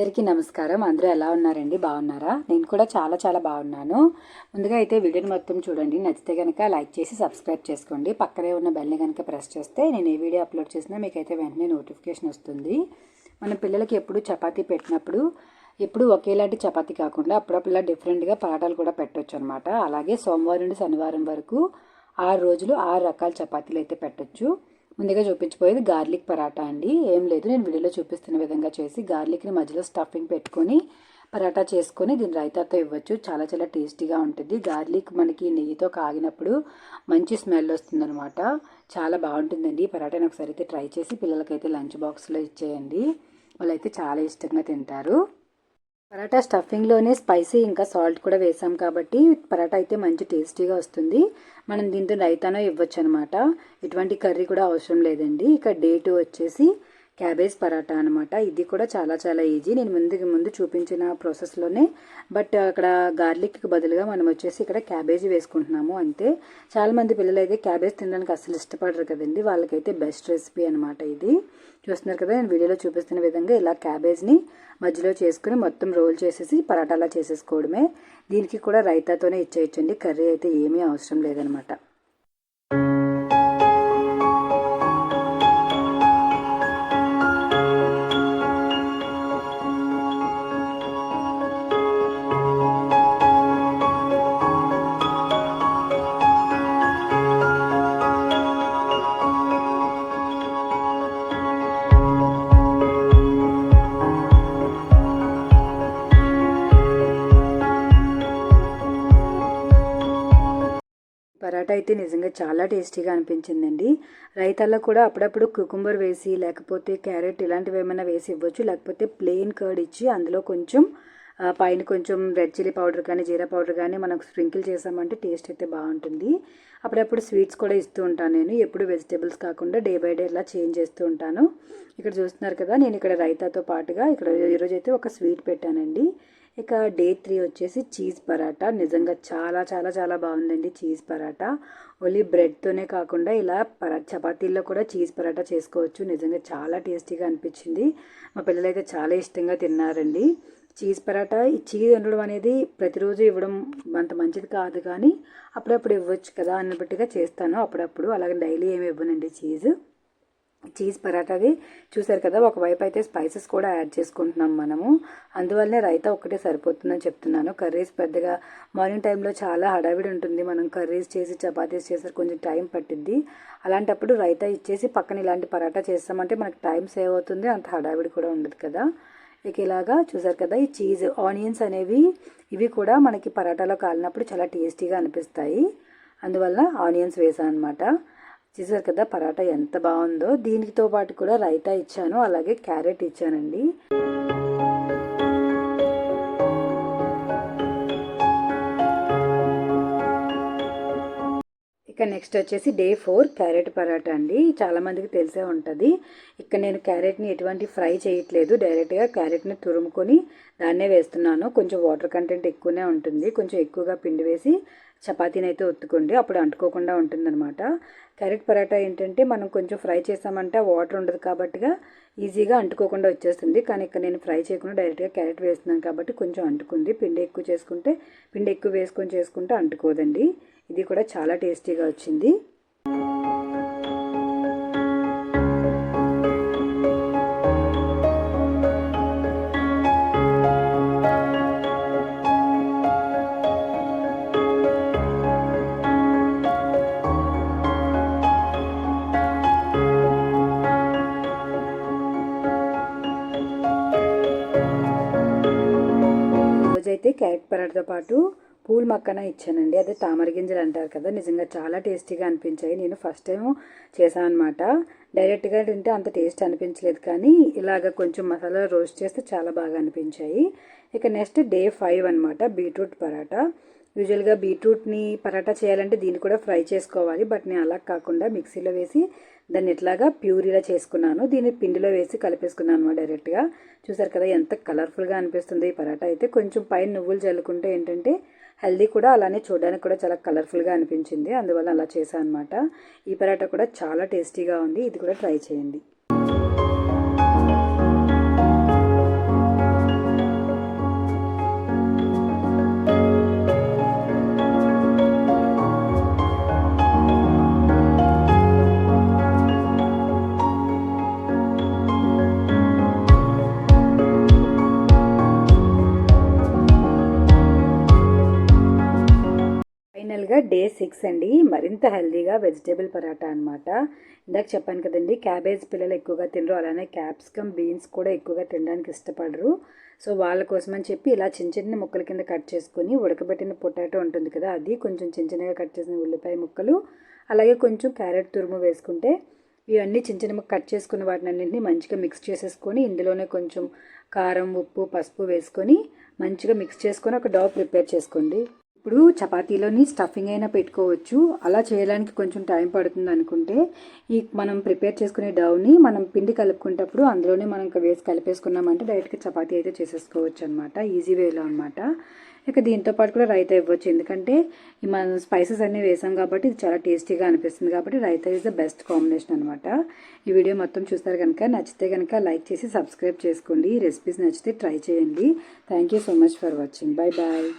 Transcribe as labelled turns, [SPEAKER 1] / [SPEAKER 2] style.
[SPEAKER 1] అందరికీ నమస్కారం. అందరూ ఎలా ఉన్నారండి? బాగున్నారా? నేను కూడా చాలా చాలా బాగున్నాను. ముందుగా అయితే వీడియోని మొత్తం చూడండి. నచ్చితే కనుక లైక్ చేసి సబ్స్క్రైబ్ చేసుకోండి. పక్కనే ఉన్న బెల్ని కనుక ప్రెస్ చేస్తే నేను ఏ వీడియో అప్లోడ్ చేసినా మీకైతే వెంటనే నోటిఫికేషన్ వస్తుంది. మన పిల్లలకి ఎప్పుడు చపాతీ పెట్టినప్పుడు ఎప్పుడు ఒకేలాంటి చపాతీ కాకుండా అప్పుడప్పుడు డిఫరెంట్గా పరాటాలు కూడా పెట్టొచ్చు అనమాట అలాగే సోమవారం నుండి శనివారం వరకు ఆరు రోజులు ఆరు రకాల చపాతీలు అయితే పెట్టొచ్చు. ముందుగా చూపించిపోయేది గార్లిక్ పరాటా అండి. ఏం లేదు నేను వీడియోలో చూపిస్తున్న విధంగా చేసి గార్లిక్ని మధ్యలో స్టఫింగ్ పెట్టుకొని పరాటా చేసుకొని దీని రైతాతో ఇవ్వచ్చు. చాలా చాలా టేస్టీగా ఉంటుంది. గార్లిక్ మనకి నెయ్యితో కాగినప్పుడు మంచి స్మెల్ వస్తుందనమాట చాలా బాగుంటుందండి ఈ పరాటాని ఒకసారి అయితే ట్రై చేసి పిల్లలకైతే లంచ్ బాక్స్లో ఇచ్చేయండి. వాళ్ళైతే చాలా ఇష్టంగా తింటారు. పరాటా స్టఫింగ్లోనే స్పైసీ ఇంకా సాల్ట్ కూడా వేసాం కాబట్టి పరాటా అయితే మంచి టేస్టీగా వస్తుంది. మనం దీంతో రైతానో ఇవ్వచ్చు అనమాట ఎటువంటి కర్రీ కూడా అవసరం లేదండి. ఇక డే వచ్చేసి క్యాబేజ్ పరాటా అనమాట ఇది కూడా చాలా చాలా ఈజీ నేను ముందుకు ముందు చూపించిన ప్రాసెస్లోనే బట్ అక్కడ గార్లిక్కి బదులుగా మనం వచ్చేసి ఇక్కడ క్యాబేజీ వేసుకుంటున్నాము అంతే. చాలామంది పిల్లలు అయితే క్యాబేజ్ తినడానికి అసలు ఇష్టపడరు కదండి. వాళ్ళకైతే బెస్ట్ రెసిపీ అనమాట ఇది. చూస్తున్నారు కదా నేను వీడియోలో చూపిస్తున్న విధంగా ఇలా క్యాబేజ్ని మధ్యలో చేసుకుని మొత్తం రోల్ చేసేసి పరాటాలా చేసేసుకోవడమే. దీనికి కూడా రైతాతోనే ఇచ్చేయచ్చండి. కర్రీ అయితే ఏమీ అవసరం లేదనమాట పరాటా అయితే నిజంగా చాలా టేస్టీగా అనిపించిందండి. రైతాల్లో కూడా అప్పుడప్పుడు కుకుంబర్ వేసి లేకపోతే క్యారెట్ ఇలాంటివి ఏమైనా వేసి ఇవ్వచ్చు. లేకపోతే ప్లెయిన్ కర్డ్ ఇచ్చి అందులో కొంచెం పైన కొంచెం రెడ్ చిల్లీ పౌడర్ కానీ జీరా పౌడర్ కానీ మనం స్ప్రింకిల్ చేసామంటే టేస్ట్ అయితే బాగుంటుంది. అప్పుడప్పుడు స్వీట్స్ కూడా ఇస్తూ ఉంటాను నేను. ఎప్పుడు వెజిటేబుల్స్ కాకుండా డే బై డే ఇలా చేంజ్ చేస్తూ ఉంటాను. ఇక్కడ చూస్తున్నారు కదా నేను ఇక్కడ రైతాతో పాటుగా ఇక్కడ ఈరోజు అయితే ఒక స్వీట్ పెట్టానండి. ఇక డే త్రీ వచ్చేసి చీజ్ పరాటా. నిజంగా చాలా చాలా చాలా బాగుందండి చీజ్ పరాటా. ఓన్లీ బ్రెడ్తోనే కాకుండా ఇలా పరా చపాతీల్లో కూడా చీజ్ పరాటా చేసుకోవచ్చు. నిజంగా చాలా టేస్టీగా అనిపించింది. మా పిల్లలైతే చాలా ఇష్టంగా తిన్నారండి. చీజ్ పరాటా ఈ చీజ్ ఉండడం అనేది ప్రతిరోజు ఇవ్వడం అంత మంచిది కాదు కానీ అప్పుడప్పుడు ఇవ్వచ్చు కదా అన్నట్టుగా చేస్తాను. అప్పుడప్పుడు అలాగే డైలీ ఏమి ఇవ్వనండి చీజ్. చీజ్ పరాటాది చూసారు కదా ఒకవైపు అయితే స్పైసెస్ కూడా యాడ్ చేసుకుంటున్నాం మనము. అందువల్లనే రైతా ఒక్కటే సరిపోతుందని చెప్తున్నాను. కర్రీస్ పెద్దగా మార్నింగ్ టైంలో చాలా హడావిడి ఉంటుంది. మనం కర్రీస్ చేసి చపాతీస్ చేసారు కొంచెం టైం పట్టిద్ది. అలాంటప్పుడు రైతా ఇచ్చేసి పక్కన ఇలాంటి పరాటా చేస్తామంటే మనకు టైం సేవ్ అవుతుంది. అంత హడావిడి కూడా ఉండదు కదా. ఇక ఇలాగా చూసారు కదా ఈ చీజ్ ఆనియన్స్ అనేవి ఇవి కూడా మనకి పరాటాలో కాలినప్పుడు చాలా టేస్టీగా అనిపిస్తాయి. అందువల్ల ఆనియన్స్ వేసాను అనమాట చూసారు కదా పరాటా ఎంత బాగుందో. దీనితో పాటు కూడా రైతా ఇచ్చాను అలాగే క్యారెట్ ఇచ్చానండి. ఇక నెక్స్ట్ వచ్చేసి డే ఫోర్ క్యారెట్ పరాటా అండి. చాలామందికి తెలిసే ఉంటుంది. ఇక్కడ నేను క్యారెట్ని ఎటువంటి ఫ్రై చేయట్లేదు. డైరెక్ట్గా క్యారెట్ని తురుముకొని దాన్నే వేస్తున్నాను. కొంచెం వాటర్ కంటెంట్ ఎక్కువనే ఉంటుంది. కొంచెం ఎక్కువగా పిండి వేసి చపాతీని అయితే ఒత్తుకోండి. అప్పుడు అంటుకోకుండా ఉంటుందన్నమాట. క్యారెట్ పరాటా ఏంటంటే మనం కొంచెం ఫ్రై చేసామంటే వాటర్ ఉండదు కాబట్టిగా ఈజీగా అంటుకోకుండా వచ్చేస్తుంది. కానీ ఇక్కడ నేను ఫ్రై చేయకుండా డైరెక్ట్గా క్యారెట్ వేస్తున్నాను కాబట్టి కొంచెం అంటుకుంది. పిండి ఎక్కువ చేసుకుంటే పిండి ఎక్కువ వేసుకొని చేసుకుంటే అంటుకోదండి. ఇది కూడా చాలా టేస్టీగా వచ్చింది. అయితే క్యారెట్ పరాటతో పాటు పూల్ మక్కన ఇచ్చానండి. అదే తామర గింజలు అంటారు కదా నిజంగా చాలా టేస్టీగా అనిపించాయి. నేను ఫస్ట్ టైం చేశాను అనమాట డైరెక్ట్గా తింటే అంత టేస్ట్ అనిపించలేదు కానీ ఇలాగ కొంచెం మసాలా రోస్ట్ చేస్తే చాలా బాగా అనిపించాయి. ఇక నెక్స్ట్ డే ఫైవ్ అనమాట బీట్రూట్ పరాటా. యూజువల్గా బీట్రూట్ని పరాటా చేయాలంటే దీన్ని కూడా ఫ్రై చేసుకోవాలి. బట్ నేను అలా కాకుండా మిక్సీలో వేసి దాన్ని ఎట్లాగా ప్యూరీలా చేసుకున్నాను. దీన్ని పిండిలో వేసి కలిపేసుకున్నాను అనమాట డైరెక్ట్గా. చూసారు కదా ఎంత కలర్ఫుల్గా అనిపిస్తుంది ఈ పరాటా అయితే. కొంచెం పైన నువ్వులు చల్లుకుంటే ఏంటంటే హెల్దీ కూడా అలానే చూడడానికి కూడా చాలా కలర్ఫుల్గా అనిపించింది. అందువల్ల అలా చేశాను అనమాట ఈ పరాటా కూడా చాలా టేస్టీగా ఉంది. ఇది కూడా ట్రై చేయండి. డే సిక్స్ అండి. మరింత హెల్దీగా వెజిటేబుల్ పరాటా అనమాట ఇందాక చెప్పాను కదండి క్యాబేజ్ పిల్లలు ఎక్కువగా తినరు. అలానే క్యాప్సికమ్ బీన్స్ కూడా ఎక్కువగా తినడానికి ఇష్టపడరు. సో వాళ్ళ కోసం అని చెప్పి ఇలా చిన్న చిన్న ముక్కల కింద కట్ చేసుకొని ఉడకబెట్టిన పొటాటో ఉంటుంది కదా అది కొంచెం చిన్న చిన్నగా కట్ చేసిన ఉల్లిపాయ ముక్కలు అలాగే కొంచెం క్యారెట్ తురుము వేసుకుంటే ఇవన్నీ చిన్న చిన్న కట్ చేసుకున్న వాటిని అన్నింటినీ మంచిగా మిక్స్ చేసేసుకొని ఇందులోనే కొంచెం కారం ఉప్పు పసుపు వేసుకొని మంచిగా మిక్స్ చేసుకొని ఒక డవ్ ప్రిపేర్ చేసుకోండి. ఇప్పుడు చపాతీలోని స్టఫింగ్ అయినా పెట్టుకోవచ్చు. అలా చేయడానికి కొంచెం టైం పడుతుంది అనుకుంటే ఈ మనం ప్రిపేర్ చేసుకునే డౌని మనం పిండి కలుపుకునేటప్పుడు అందులోనే మనం వేసి కలిపేసుకున్నామంటే డైరెక్ట్గా చపాతీ అయితే చేసేసుకోవచ్చు అనమాట ఈజీ వేలో అనమాట ఇక దీంతో పాటు కూడా రైతా ఇవ్వచ్చు. ఎందుకంటే మనం స్పైసెస్ అన్నీ వేసాం కాబట్టి ఇది చాలా టేస్టీగా అనిపిస్తుంది కాబట్టి raita is the best combination అనమాట ఈ వీడియో మొత్తం చూస్తారు కనుక నచ్చితే కనుక లైక్ చేసి సబ్స్క్రైబ్ చేసుకోండి. ఈ రెసిపీస్ నచ్చితే ట్రై చేయండి. Thank you so much for watching bye bye